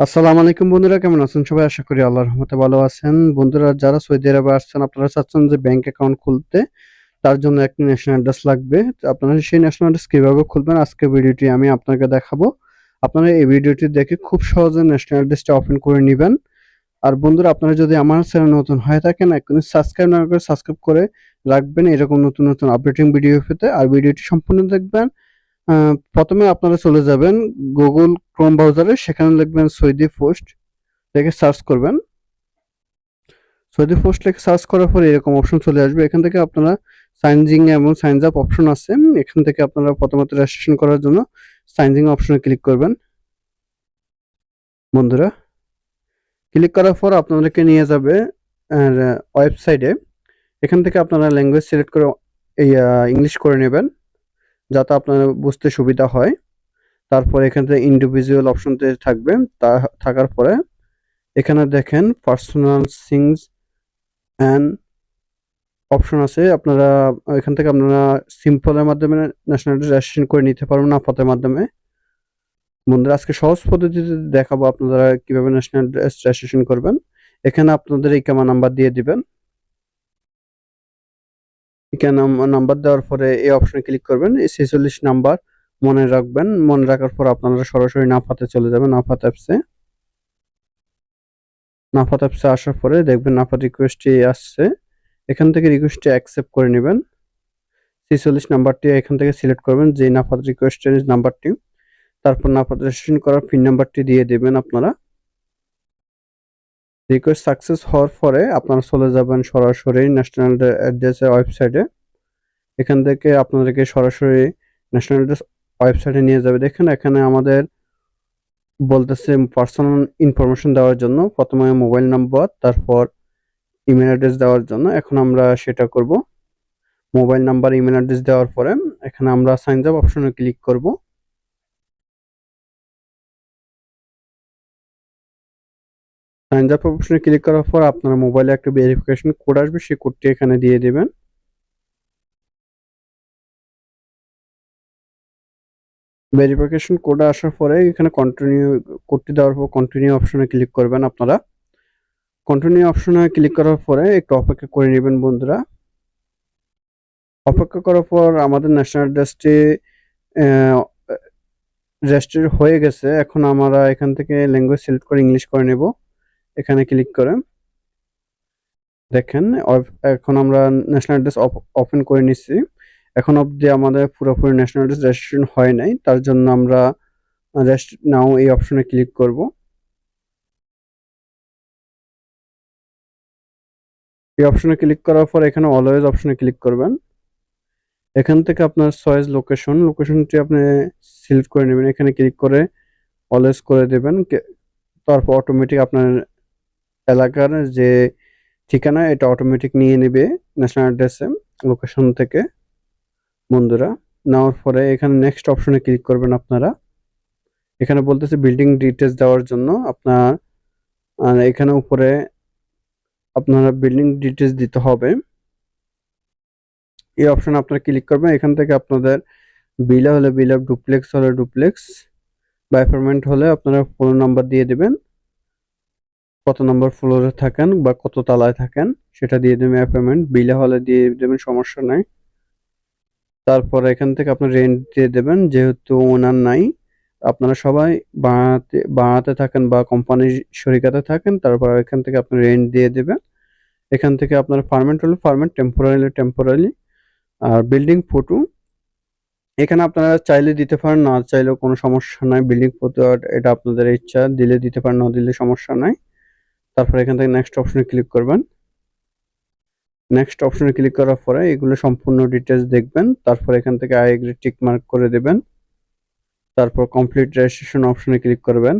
আসসালামু আলাইকুম বন্ধুরা, কেমন আছেন সবাই? আশা করি আল্লাহর রহমতে ভালো আছেন। বন্ধুরা, যারা সৌদি আরবে আসছেন, আপনারা চাচ্ছেন যে ব্যাংক অ্যাকাউন্ট খুলতে, তার জন্য একটি ন্যাশনাল অ্যাড্রেস লাগবে। আপনারা সেই ন্যাশনাল অ্যাড্রেস কীভাবে খুলবেন আজকে ভিডিওটি আমি আপনাকে দেখাবো। আপনারা এই ভিডিওটি দেখে খুব সহজে ন্যাশনাল অ্যাড্রেসটা ওপেন করে নেবেন। আর বন্ধুরা, আপনারা যদি আমার চ্যানেল নতুন হয়ে থাকেন এখনই সাবস্ক্রাইব না করে সাবস্ক্রাইব করে রাখবেন। এরকম নতুন নতুন আপডেটিং ভিডিও পেতে। আর ভিডিওটি সম্পূর্ণ দেখবেন। প্রথমে আপনারা চলে যাবেন গুগল ক্রোম ব্রাউজারে সেখানে লিখবেন সৌদি পোস্ট লিখে সার্চ করবেন। সৌদি পোস্ট লিখে সার্চ করার পরে এরকম অপশন চলে আসবে। এখান থেকে আপনারা সাইনজিং এবং সাইনস আপ অপশন আছে। এখান থেকে আপনারা প্রথমত রেজিস্ট্রেশন করার জন্য সাইনজিং অপশনে ক্লিক করবেন। বন্ধুরা ক্লিক করার পর আপনাদেরকে নিয়ে যাবে ওয়েবসাইটে এখান থেকে আপনারা ল্যাঙ্গুয়েজ সিলেক্ট করে ইংলিশ করে নেবেন। যাতে আপনার বুঝতে সুবিধা হয়। তারপর এখান থেকে ইন্ডিভিজুয়াল অপশনতে থাকবে, তা থাকার পরে এখানে দেখেন পার্সোনাল সিংস অ্যান্ড অপশন আছে। আপনারা এখান থেকে আপনারা সিম্পলের মাধ্যমে ন্যাশনাল রেজিস্ট্রেশন করে নিতে পারবেন না আপাতের মাধ্যমে। বন্ধুরা, আজকে সহজ পদ্ধতিতে দেখাবো আপনারা কীভাবে ন্যাশনাল রেজিস্ট্রেশন করবেন। এখানে আপনাদের এই কামা নাম্বার দিয়ে দিবেন। এখানে নাম্বার দেওয়ার পরে এই অপশনে ক্লিক করবেন, এই ছেচল্লিশ নাম্বার মনে রাখবেন। মনে রাখার পর আপনারা সরাসরি নাফাতে চলে যাবেন, নাফাত অ্যাপসে নাফাত অ্যাপসে আসার পরে দেখবেন নাফাত রিকোয়েস্টটি আসছে। এখান থেকে রিকোয়েস্টটি অ্যাকসেপ্ট করে নেবেন। ছেচল্লিশ নাম্বারটি এখান থেকে সিলেক্ট করবেন যে নাফাত রিকোয়েস্টের নাম্বারটি তারপর নাফাত রেজিস্ট্রেশন করার পিন নাম্বারটি দিয়ে দেবেন আপনারা। রিকোয়েস্ট সাকসেস হওয়ার পরে আপনারা চলে যাবেন সরাসরি ন্যাশনাল অ্যাড্রেসের ওয়েবসাইটে এখান থেকে আপনাদেরকে সরাসরি ন্যাশনাল অ্যাড্রেস ওয়েবসাইটে নিয়ে যাবে। দেখেন এখানে আমাদের বলতেছে পার্সোনাল ইনফরমেশন দেওয়ার জন্য। প্রথমে মোবাইল নাম্বার তারপর ইমেল অ্যাড্রেস দেওয়ার জন্য। এখন আমরা সেটা করব। মোবাইল নাম্বার ইমেল অ্যাড্রেস দেওয়ার পরে এখানে আমরা সাইন আপ অপশনে ক্লিক করব। সাইন আপ অপশনে ক্লিক করার পর আপনার মোবাইলে একটা ভেরিফিকেশন কোড আসবে, সেই কোডটি এখানে দিয়ে দেবেন। ভেরিফিকেশন কোড আসার পরে এখানে কন্টিনিউ কোডটি দেওয়ার পর কন্টিনিউ অপশনে ক্লিক করবেন আপনারা। কন্টিনিউ অপশনে ক্লিক করার পরে একটু অপেক্ষা করে নেবেন বন্ধুরা। অপেক্ষা করার পর আমাদের ন্যাশনাল অ্যাড্রেসটি রেজিস্টার হয়ে গেছে। এখন আমরা এখান থেকে ল্যাঙ্গুয়েজ সিলেক্ট করে ইংলিশ করে নেব। এখানে ক্লিক করে দেখেন এখন আমরা ন্যাশনাল অ্যাড্রেস ওপেন করে নিচ্ছি। এখন অবধি আমাদের পুরোপুরি ন্যাশনাল অ্যাড্রেস রেজিস্ট্রেশন হয় নাই। তার জন্য আমরা রেস্ট নাও এই অপশনে ক্লিক করব। এই অপশনে ক্লিক করার পর এখানে অলওয়েজ অপশনে ক্লিক করবেন। এখান থেকে আপনার চয়েস লোকেশন লোকেশনটি আপনি সিলেক্ট করে নেবেন। এখানে ক্লিক করে অলওয়েজ করে দেবেন। তারপর অটোমেটিক আপনার এলাকার যে ঠিকানা, এটা অটোমেটিক নিয়ে নেবে ন্যাশনাল অ্যাড্রেসে লোকেশন থেকে বন্ধুরা। নেওয়ার পরে এখানে নেক্সট অপশনে ক্লিক করবেন আপনারা। এখানে বলতেছে বিল্ডিং ডিটেলস দেওয়ার জন্য আপনার এখানে উপরে আপনারা বিল্ডিং ডিটেলস দিতে হবে। এই অপশন আপনারা ক্লিক করবেন, এখান থেকে আপনাদের বিলা হলে বিলা ডুপ্লেক্স হলে ডুপ্লেক্স বা অ্যাপার্টমেন্ট হলে আপনারা ফোন নাম্বার দিয়ে দেবেন। কত নম্বর ফ্লোরে থাকেন বা কত তলায় থাকেন, সেটা দিয়ে দেবেন অ্যাপার্টমেন্ট বিলা হলে দিয়ে দেবেন, সমস্যা নাই। তারপর এখান থেকে আপনার রেন্ট দিয়ে দেবেন, যেহেতু ওনার নাই, আপনারা সবাই বাড়াতে বাড়াতে থাকেন বা কোম্পানির শরিকাতে থাকেন, তারপর এখান থেকে আপনি রেন্ট দিয়ে দেবেন। এখান থেকে আপনার পারমানেন্ট হলে পারমানেন্ট টেম্পোরারি টেম্পোরারি আর বিল্ডিং ফটো এখানে আপনারা চাইলে দিতে পারেন, না চাইলেও কোনো সমস্যা নাই বিল্ডিং ফটো এটা আপনাদের ইচ্ছা, দিলে দিতে পারেন, না দিলে সমস্যা নাই। তারপর এখান থেকে নেক্সট অপশনে ক্লিক করবেন। নেক্সট অপশনে ক্লিক করার পরে এগুলো সম্পূর্ণ ডিটেলস দেখবেন, তারপর এখান থেকে আই এগ্রি টিক মার্ক করে দেবেন। তারপর কমপ্লিট রেজিস্ট্রেশন অপশনে ক্লিক করবেন।